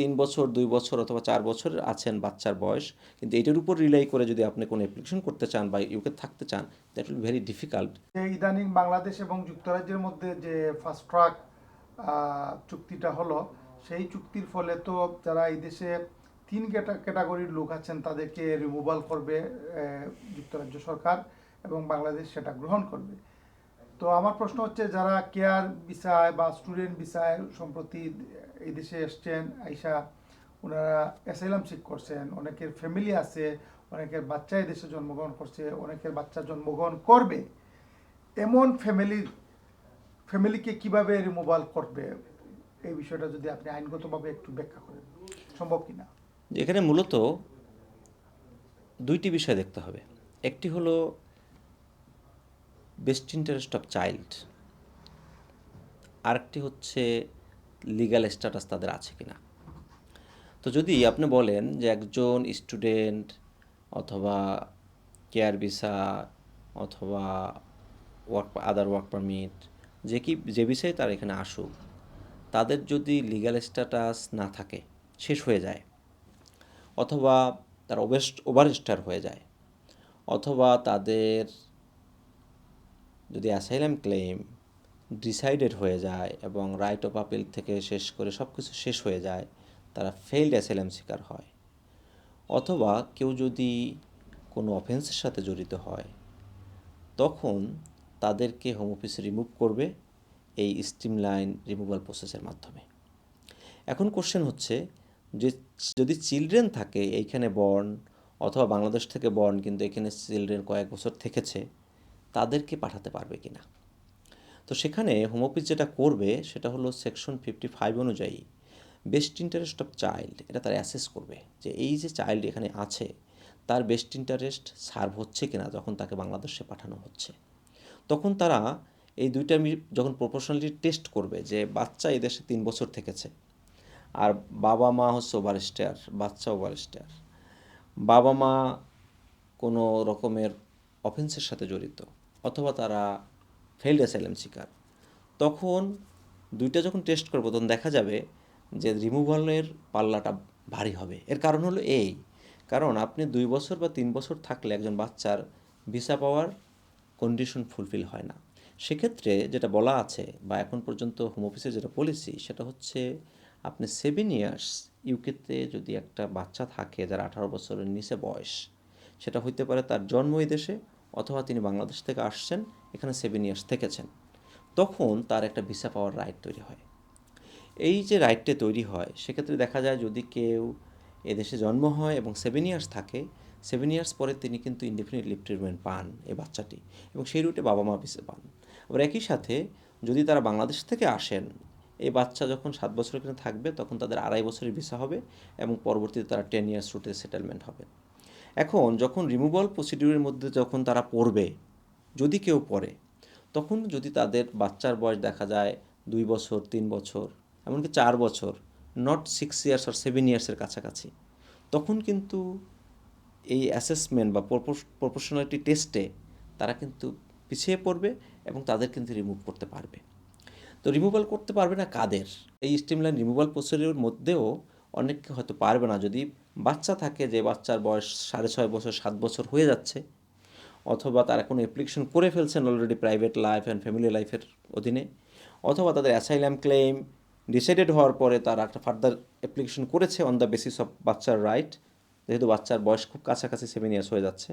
তিন বছর, দুই বছর অথবা চার বছর আছেন বাচ্চার বয়স, কিন্তু এটার উপর রিলাই করে যদি আপনি কোনো অ্যাপ্লিকেশন করতে চান বা ইউকে থাকতে চান দ্যাট উইল ভেরি ডিফিকাল্ট ইদানিং বাংলাদেশ এবং যুক্তরাজ্যের মধ্যে যে ফাস্ট ট্রাক চুক্তিটা হলো, সেই চুক্তির ফলে তো যারা এই দেশে তিন ক্যাটাগরির লোক আছেন, তাদেরকে রিমুভাল করবে যুক্তরাজ্য সরকার এবং বাংলাদেশ সেটা গ্রহণ করবে। তো আমার প্রশ্ন হচ্ছে, যারা কেয়ার বিষয় বা স্টুডেন্ট বিষয় সম্প্রতি এই দেশে এসছেন, আইসা ওনারা অ্যাসাইলাম সিক করছেন, অনেকের ফ্যামিলি আছে, অনেকের বাচ্চা দেশে জন্মগ্রহণ করছে, অনেকের বাচ্চা জন্মগ্রহণ করবে, এমন ফ্যামিলির ফ্যামিলিকে কীভাবে রিমুভাল করবে? এই বিষয়টা যদি আপনি আইনগতভাবে একটু ব্যাখ্যা করেন, সম্ভব কি কিনা? এখানে মূলত দুইটি বিষয় দেখতে হবে। একটি হলো বেস্ট ইন্টারেস্ট অফ চাইল্ড। আরেকটি হচ্ছে লিগ্যাল স্ট্যাটাস তাদের আছে কি না তো যদি আপনি বলেন যে একজন স্টুডেন্ট অথবা কেয়ার ভিসা অথবা ওয়ার্ক আদার ওয়ার্ক পারমিট, যে কি, যে বিষয়ে তার এখানে আসুক, তাদের যদি লিগ্যাল স্ট্যাটাস না থাকে, শেষ হয়ে যায়, অথবা তার ওবেস্ট, ওভারস্টার হয়ে যায়, অথবা তাদের যদি অ্যাসাইলাম ক্লেম ডিসাইডেড হয়ে যায় এবং রাইট অফ আপিল থেকে শেষ করে সব কিছু শেষ হয়ে যায়, তারা ফেইল্ড অ্যাসাইলাম শিকার হয়। অথবা কেউ যদি কোনো অফেন্সের সাথে জড়িত হয়, তখন তাদেরকে হোম অফিস রিমুভ করবে এই স্ট্রিমলাইন রিমুভাল প্রসেসের মাধ্যমে। এখন কোশ্চেন হচ্ছে যে যদি চিলড্রেন থাকে, এইখানে বর্ন অথবা বাংলাদেশ থেকে বর্ন কিন্তু এখানে চিলড্রেন কয়েক বছর থেকেছে তাদেরকে পাঠাতে পারবে কি না তো সেখানে হোম অফিস যেটা করবে সেটা হলো সেকশন ফিফটি ফাইভ অনুযায়ী বেস্ট ইন্টারেস্ট অফ চাইল্ড এটা তারা অ্যাসেস করবে যে এই যে চাইল্ড এখানে আছে, তার বেস্ট ইন্টারেস্ট সার্ভ হচ্ছে কিনা যখন তাকে বাংলাদেশে পাঠানো হচ্ছে। তখন তারা এই দুইটা যখন প্রপোর্শনালিটি টেস্ট করবে যে বাচ্চা এই দেশে তিন বছর থেকেছে, আর বাবা মা হচ্ছে ওভারস্টার বাচ্চা ওভারস্টার বাবা মা কোনো রকমের অফেন্সের সাথে জড়িত। অথবা তারা ফেইল্ড অ্যাসাইলাম শিকার। তখন দুইটা যখন টেস্ট করব, তখন দেখা যাবে যে রিমুভালের পাল্লাটা ভারী হবে। এর কারণ হলো এই, কারণ আপনি দুই বছর বা তিন বছর থাকলে একজন বাচ্চার ভিসা পাওয়ার কন্ডিশন ফুলফিল হয় না। সেক্ষেত্রে যেটা বলা আছে বা এখন পর্যন্ত হোম অফিসের যেটা পলিসি সেটা হচ্ছে আপনি সেভেন ইয়ার্স ইউকেতে যদি একটা বাচ্চা থাকে যার আঠারো বছরের নিচে বয়স, সেটা হইতে পারে তার জন্ম এই দেশে অথবা তিনি বাংলাদেশ থেকে আসছেন, এখানে সেভেন ইয়ার্স থেকেছেন, তখন তার একটা ভিসা পাওয়ার রাইট তৈরি হয়। এই যে রাইটটা তৈরি হয়, সেক্ষেত্রে দেখা যায় যদি কেউ এদেশে জন্ম হয় এবং সেভেন ইয়ার্স থাকে সেভেন ইয়ার্স পরে তিনি কিন্তু ইনডেফিনিট লিভ ট্রিটমেন্ট পান এই বাচ্চাটি এবং সেই রুটে বাবা মা ভিসা পান। আবার একই সাথে যদি তারা বাংলাদেশ থেকে আসেন, এই বাচ্চা যখন সাত বছর এখানে থাকবে, তখন তাদের আড়াই বছরের ভিসা হবে এবং পরবর্তীতে তারা টেন ইয়ার্স রুটে সেটেলমেন্ট হবে। এখন যখন রিমুভাল প্রসিডিউরের মধ্যে যখন তারা পড়বে, যদি কেউ পড়ে, তখন যদি তাদের বাচ্চার বয়স দেখা যায় দুই বছর, তিন বছর, এমনকি চার বছর নট সিক্স ইয়ার্স আর সেভেন ইয়ার্সের কাছাকাছি, তখন কিন্তু এই অ্যাসেসমেন্ট বা প্রপোর্শনালিটি টেস্টে তারা কিন্তু পিছিয়ে পড়বে এবং তাদের কিন্তু রিমুভ করতে পারবে। তো রিমুভাল করতে পারবে না কাদের? এই স্ট্রিমলাইন রিমুভাল প্রসিডিওর মধ্যেও অনেকে হয়তো পারবে না। যদি বাচ্চা থাকে যে বাচ্চার বয়স সাড়ে ছয় বছর, সাত বছর হয়ে যাচ্ছে, অথবা তারা কোনো অ্যাপ্লিকেশন করে ফেলছেন already private life and family লাইফের অধীনে, অথবা তাদের অ্যাসাইলাম ক্লেম ডিসাইডেড হওয়ার পরে তারা একটা ফার্দার অ্যাপ্লিকেশন করেছে অন দ্য বেসিস অফ বাচ্চার রাইট যেহেতু বাচ্চার বয়স খুব কাছাকাছি সেভেন ইয়ার্স হয়ে যাচ্ছে,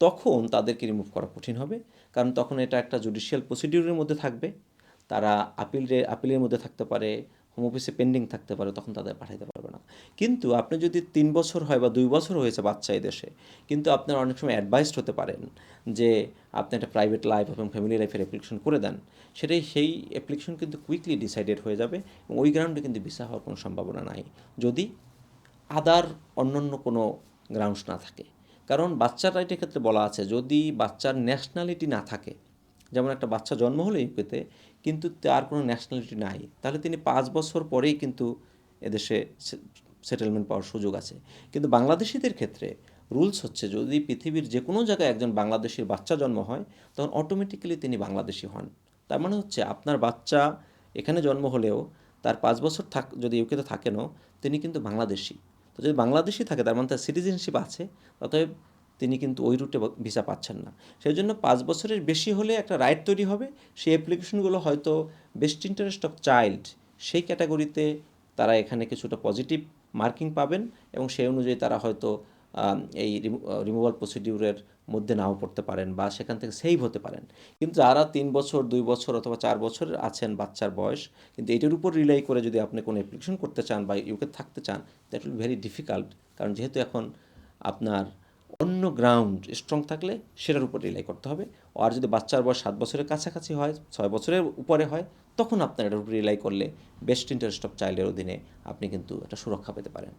তখন তাদেরকে রিমুভ করা কঠিন হবে। কারণ তখন এটা একটা জুডিশিয়াল প্রসিডিউরের মধ্যে থাকবে। তারা আপিলে আপিলের মধ্যে থাকতে পারে হোম অফিসে পেন্ডিং থাকতে পারে, তখন তাদের পাঠাইতে পারবে না। কিন্তু আপনি যদি তিন বছর হয় বা দুই বছর হয়েছে বাচ্চা এই দেশে, কিন্তু আপনারা অনেক সময় অ্যাডভাইসড হতে পারেন যে আপনি একটা প্রাইভেট লাইফ এবং ফ্যামিলি লাইফের অ্যাপ্লিকেশন করে দেন। সেটাই সেই অ্যাপ্লিকেশন কিন্তু কুইকলি ডিসাইডেড হয়ে যাবে এবং ওই গ্রাউন্ডে কিন্তু ভিসা হওয়ার কোনো সম্ভাবনা নাই, যদি আদার অন্যান্য কোনো গ্রাউন্ডস না থাকে। কারণ বাচ্চার রাইটের ক্ষেত্রে বলা আছে, যদি বাচ্চার ন্যাশনালিটি না থাকে, যেমন একটা বাচ্চা জন্ম হলো ইউকেতে কিন্তু তার কোনো ন্যাশনালিটি নাই। তাহলে তিনি পাঁচ বছর পরেই কিন্তু এদেশে সেটেলমেন্ট পাওয়ার সুযোগ আছে। কিন্তু বাংলাদেশিদের ক্ষেত্রে রুলস হচ্ছে, যদি পৃথিবীর যে কোনো জায়গায় একজন বাংলাদেশির বাচ্চা জন্ম হয়, তখন অটোমেটিক্যালি তিনি বাংলাদেশি হন। তার মানে হচ্ছে, আপনার বাচ্চা এখানে জন্ম হলেও তার পাঁচ বছর থাক, যদি ইউকেতে থাকেনও, তিনি কিন্তু বাংলাদেশি। তো যদি বাংলাদেশি থাকে, তার মানে তার সিটিজেনশিপ আছে, অতএব তিনি কিন্তু ওই রুটে ভিসা পাচ্ছেন না। সেই জন্য পাঁচ বছরের বেশি হলে একটা রাইট তৈরি হবে। সেই অ্যাপ্লিকেশনগুলো হয়তো বেস্ট ইন্টারেস্ট অফ চাইল্ড সেই ক্যাটাগরিতে তারা এখানে কিছুটা পজিটিভ মার্কিং পাবেন এবং সেই অনুযায়ী তারা হয়তো এই রিমুভাল প্রসিডিউরের মধ্যে নাও পড়তে পারেন বা সেখান থেকে সেভ হতে পারেন। কিন্তু যারা তিন বছর, দুই বছর অথবা চার বছরের আছেন বাচ্চার বয়স, কিন্তু এটার উপর রিলাই করে যদি আপনি কোনো অ্যাপ্লিকেশন করতে চান বা ইউকে থাকতে চান দ্যাট উইল ভেরি ডিফিকাল্ট কারণ যেহেতু এখন আপনার অন্য গ্রাউন্ড স্ট্রং থাকলে সেটার উপর রিলাই করতে হবে। আর যদি বাচ্চার বয়স সাত বছরের কাছাকাছি হয়, ছয় বছরের উপরে হয়, তখন আপনার এটার উপর রিলাই করলে বেস্ট ইন্টারেস্ট অফ চাইল্ডের অধীনে আপনি কিন্তু একটা সুরক্ষা পেতে পারেন।